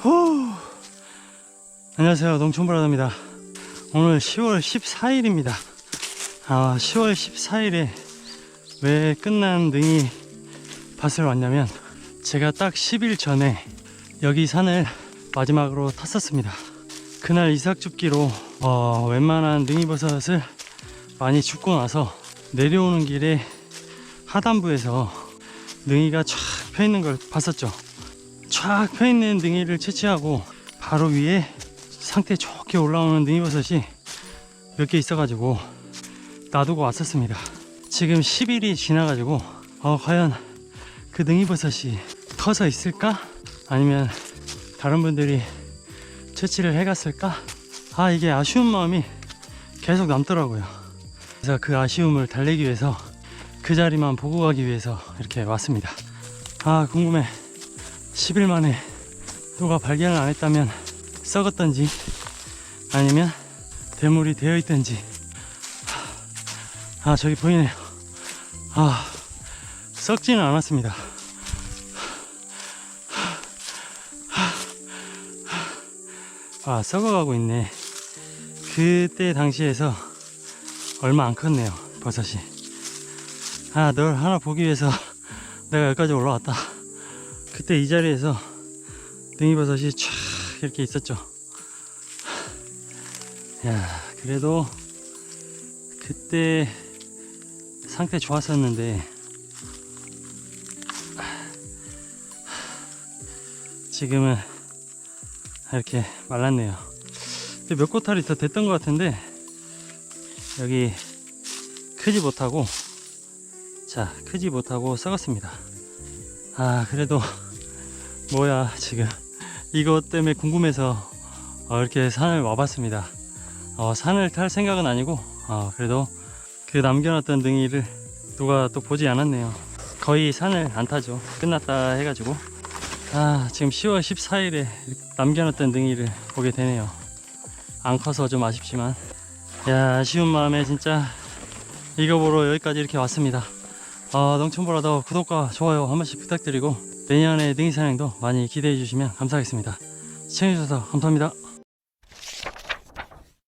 후. 안녕하세요. 농촌브라더입니다. 오늘 10월 14일입니다. 아 10월 14일에 왜 끝난 능이 밭을 왔냐면 제가 딱 10일 전에 여기 산을 마지막으로 탔었습니다. 그날 이삭줍기로 어, 웬만한 능이버섯을 많이 줍고 나서 내려오는 길에 하단부에서 능이가 쫙 펴있는 걸 봤었죠 쫙 펴있는 능이를 채취하고 바로 위에 상태 좋게 올라오는 능이버섯이 몇 개 있어가지고 놔두고 왔었습니다 지금 10일이 지나가지고 어, 과연 그 능이버섯이 커서 있을까? 아니면 다른 분들이 채취를 해갔을까? 아 이게 아쉬운 마음이 계속 남더라고요 그래서 그 아쉬움을 달래기 위해서 그 자리만 보고 가기 위해서 이렇게 왔습니다 아 궁금해 10일 만에 누가 발견을 안 했다면 썩었던지 아니면 대물이 되어 있던지. 아 저기 보이네요. 아 썩지는 않았습니다. 아 썩어가고 있네. 그때 당시에서 얼마 안 컸네요 버섯이. 아 널 하나 보기 위해서 내가 여기까지 올라왔다 그때 이 자리에서 능이버섯이 쫙 이렇게 있었죠. 야 그래도 그때 상태 좋았었는데 지금은 이렇게 말랐네요. 몇 꼬탈이 더 됐던 것 같은데 여기 크지 못하고 자 크지 못하고 썩었습니다. 아 그래도 뭐야 지금. 이것 때문에 궁금해서 어, 이렇게 산을 와봤습니다. 어, 산을 탈 생각은 아니고 어, 그래도 그 남겨놨던 능이를 누가 또 보지 않았네요. 거의 산을 안 타죠. 끝났다 해가지고. 아 지금 10월 14일에 남겨놨던 능이를 보게 되네요. 안 커서 좀 아쉽지만. 야 아쉬운 마음에 진짜 이거 보러 여기까지 이렇게 왔습니다. 아, 농촌보라도 구독과 좋아요 한 번씩 부탁드리고 내년에 능이 산행도 많이 기대해 주시면 감사하겠습니다. 시청해주셔서 감사합니다